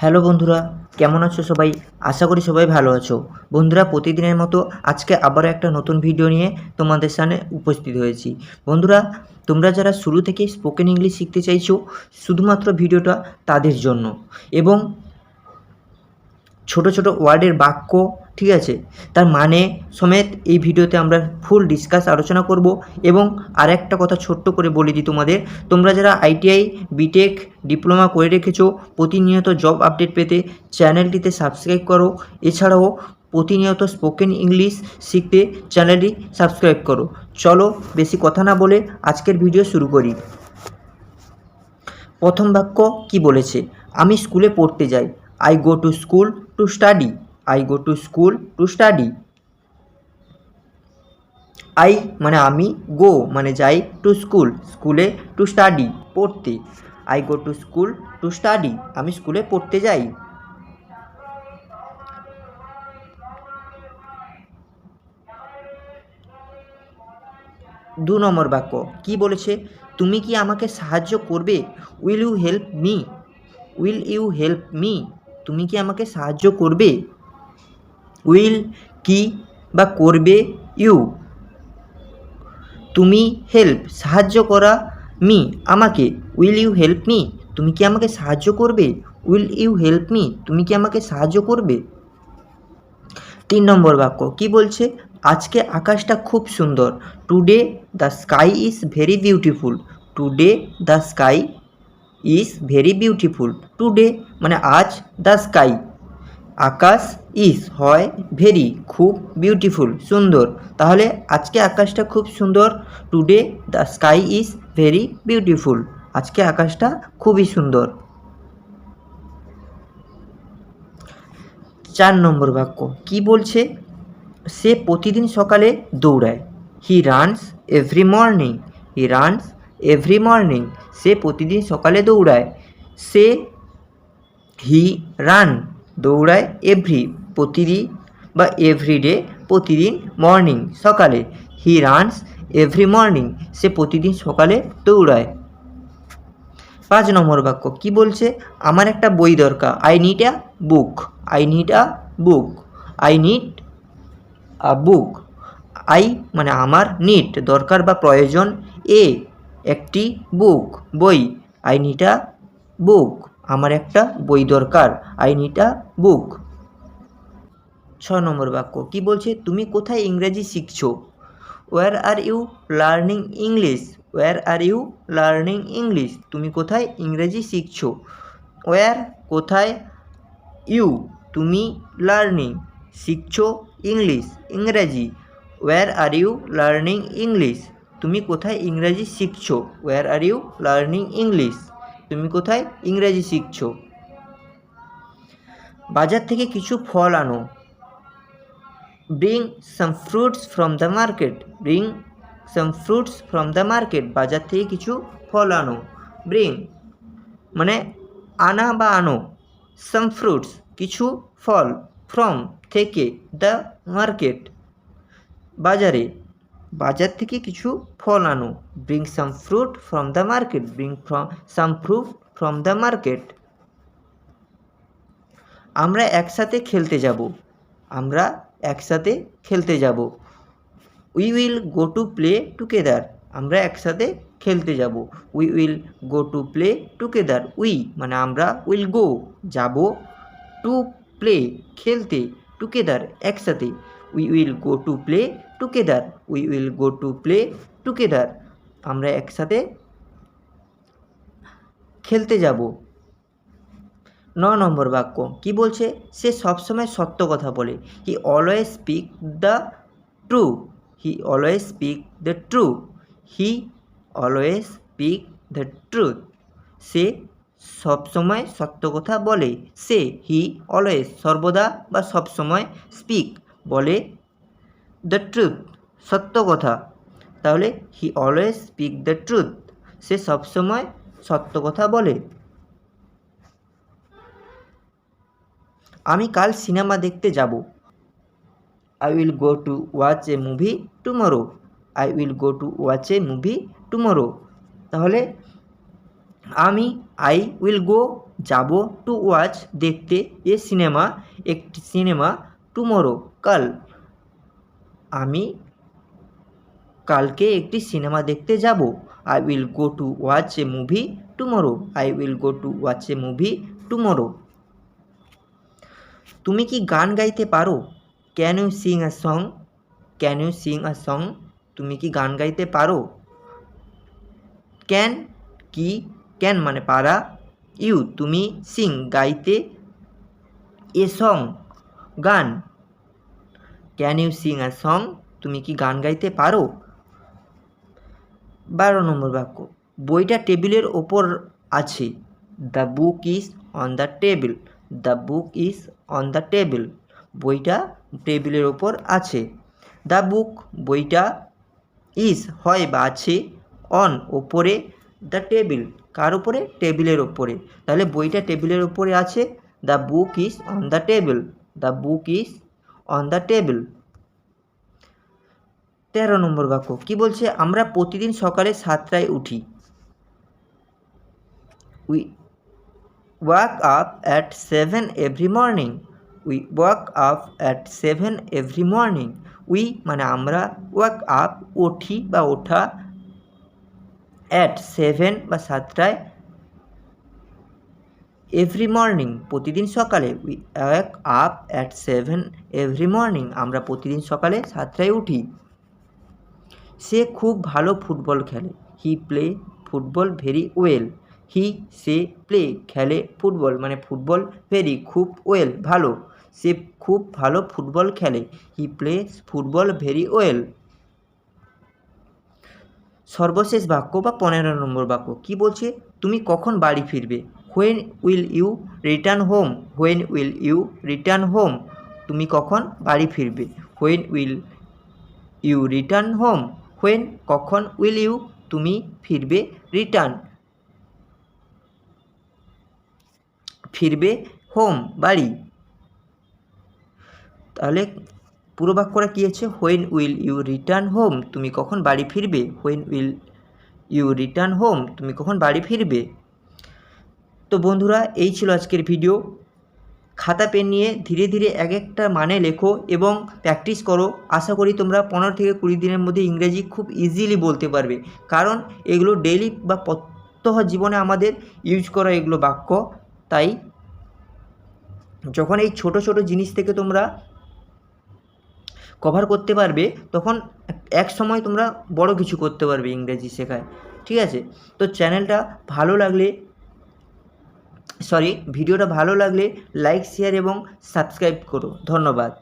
Hello বন্ধুরা, কেমন আছো সবাই? আশা করি সবাই ভালো আছো। বন্ধুরা, প্রতিদিনের মতো আজকে আবারও একটা নতুন ভিডিও নিয়ে তোমাদের সামনে উপস্থিত হয়েছি। বন্ধুরা, তোমরা যারা শুরু থেকে স্পোকেন ইংলিশ শিখতে চাইছো, শুধুমাত্র ভিডিওটা তাদের জন্য। এবং ছোট ছোট ওয়ার্ডের বাক্য ঠিক আছে? তার মানে সমেত এই ভিডিওতে আমরা ফুল ডিসকাস আলোচনা করব এবং আর একটা কথা ছোট্ট করে বলে দিই তোমাদের। তোমরা যারা আইটিআই বিটেক ডিপ্লোমা করে রেখেছো, প্রতিনিয়ত জব আপডেট পেতে চ্যানেলটিতে সাবস্ক্রাইব করো। এছাড়াও প্রতিনিয়ত স্পোকেন ইংলিশ শিখতে চ্যানেলটি সাবস্ক্রাইব করো। চলো বেশি কথা না বলে আজকের ভিডিও শুরু করি। প্রথম বাক্য কি বলেছে? আমি স্কুলে পড়তে যাই। I go to school to study I go to school to study I মানে আমি গো মানে যাই টু স্কুল স্কুলে টু স্টাডি পড়তে। I go to school to study আমি স্কুলে পড়তে যাই। দু নম্বর বাক্য, কি বলেছে? তুমি কি আমাকে সাহায্য করবে? Will you help me will you help me তুমি কি আমাকে সাহায্য করবে? উইল কি বা করবে ইউ? তুমি হেল্প, সাহায্য করা মি, আমাকে। Will you help me? তুমি কি আমাকে সাহায্য করবে? Will you help me? তুমি কি আমাকে সাহায্য করবে? তিন নম্বর বাক্য, কি বলছে? আজকে আকাশটা খুব সুন্দর। Today the sky is very beautiful today the sky is very beautiful today মানে আজ দ্য স্কাই আকাশ ইজ হয় ভেরি, খুব বিউটিফুল, সুন্দর। তাহলে আজকে আকাশটা খুব সুন্দর। Today the sky is very beautiful. আজকে আকাশটা খুবই সুন্দর। চার নম্বর বাক্য, কি বলছে? সে প্রতিদিন সকালে দৌড়ায়। He runs every morning he runs every morning সে প্রতিদিন সকালে দৌড়ায়। সে হি রান দৌড়ায় এভরি প্রতিদিন বা এভরিডে প্রতিদিন মর্নিং সকালে। হি রানস এভরি মর্নিং সে প্রতিদিন সকালে দৌড়ায়। পাঁচ নম্বর বাক্য, কি বলছে? আমার একটা বই দরকার। I need a book I need a book I need a book I মানে আমার নিট দরকার বা প্রয়োজন এ একটি বুক বই আই নিড আ বুক আমার একটা বই দরকার। আই নিড আ বুক ছ নম্বর বাক্য, কি বলছে? তুমি কোথায় ইংরেজি শিখছো? Where are you learning English where are you learning English তুমি কোথায় ইংরেজি শিখছো? ওয়ার কোথায়? ইউ তুমি লার্নিং শিখছো ইংলিশ ইংরেজি। Where are you learning English তুমি কোথায় ইংরেজি শিখছো? Where are you learning English তুমি কোথায়? ইংরেজি শিখছো। বাজার থেকে কিছু ফল আনো। Bring some fruits from the market bring some fruits from the market বাজার থেকে কিছু ফল আনো। ব্রিং মানে আনা বা আনো। সাম ফ্রুটস কিছু ফল ফ্রম থেকে দ্য মার্কেট বাজারে বাজার থেকে কিছু ফল আনো। Bring some fruit from the market bring from some fruit from the market আমরা একসাথে খেলতে যাব। আমরা একসাথে খেলতে যাব। We will go to play together আমরা একসাথে খেলতে যাব। We will go to play together we মানে আমরা উইল গো যাব টু প্লে খেলতে টুগেদার একসাথে। We will go to play together we will go to play together আমরা একসাথে খেলতে যাব। ন নম্বর বাক্য। কি বলছে? সে সবসময় সত্য কথা বলে। He always speak the true he always speak the true he always speak the truth সে সবসময় সত্য কথা বলে। সে হি অলওয়েজ সর্বদা বা সবসময় স্পিক বলে দ্য ট্রুথ সত্য কথা। তাহলে he always speak the truth সে সবসময় সত্য কথা বলে। আমি কাল সিনেমা দেখতে যাব। I will go to watch a movie tomorrow I will go to watch a movie tomorrow তাহলে, আমি আই উইল গো যাব টু ওয়াচ দেখতে এ সিনেমা, একটি সিনেমা টুমোরো, কাল। আমি কালকে একটি সিনেমা দেখতে যাব। I will go to watch a movie tomorrow I will go to watch a movie tomorrow তুমি কি গান গাইতে পারো? Can you sing a song can you sing a song তুমি কি গান গাইতে পারো? ক্যান কি ক্যান মানে পারা। ইউ তুমি সিং গাইতে। এ সং গান। Can you sing a song তুমি কি গান গাইতে পারো? বারো নম্বর বাক্য। বইটা টেবিলের ওপর আছে। The book is on the table the book is on the table বইটা টেবিলের ওপর আছে। দ্য বুক বইটা ইজ হয় বা আছে অন ওপরে দ্য টেবিল কার ওপরে? টেবিলের ওপরে। তাহলে বইটা টেবিলের ওপরে আছে। The book is on the table the book is on the table তেরো নম্বর বাক্য। কি বলছে? আমরা প্রতিদিন সকালে সাতটায় উঠি। We walk up at seven every morning we walk up at seven every morning we মানে আমরা ওয়াক আপ উঠি বা ওঠা অ্যাট সেভেন বা সাতটায় এভরি মর্নিং প্রতিদিন সকালে we walk up at seven every morning আমরা প্রতিদিন সকালে সাতটায় উঠি। সে খুব ভালো ফুটবল খেলে। He play football very well he say play খেলে ফুটবল মানে ফুটবল ভেরি খুব ওয়েল ভালো। সে খুব ভালো ফুটবল খেলে। He play football very well সর্বশেষ বাক্য বা পনেরো নম্বর বাক্য, কি বলছে? তুমি কখন বাড়ি ফিরবে? When will you return home when will you return home তুমি কখন বাড়ি ফিরবে? When will you return home when কখন উইল ইউ তুমি ফিরবে? রিটার্ন ফিরবে হোম বাড়ি। তাহলে পুরো বাক্যটা কী আছে? When will you return home তুমি কখন বাড়ি ফিরবে? When will you return home তুমি কখন বাড়ি ফিরবে? তো বন্ধুরা, এই ছিল আজকের ভিডিও খাতা, পেন নিয়ে ধীরে ধীরে এক একটা মানে লেখো এবং প্র্যাকটিস করো। আশা করি তোমরা পনেরো থেকে কুড়ি দিনের মধ্যে ইংরেজি খুব ইজিলি বলতে পারবে। কারণ এগুলো ডেইলি বা প্রত্যহ জীবনে আমাদের ইউজ করা এগুলো বাক্য। তাই যখন এই ছোট ছোট জিনিস থেকে তোমরা কভার করতে পারবে, তখন এক সময় তোমরা বড় কিছু করতে পারবে ইংরেজি শেখায়। ঠিক আছে? তো চ্যানেলটা ভালো লাগলে সরি ভিডিওটা ভালো লাগলে লাইক শেয়ার এবং সাবস্ক্রাইব করো। ধন্যবাদ।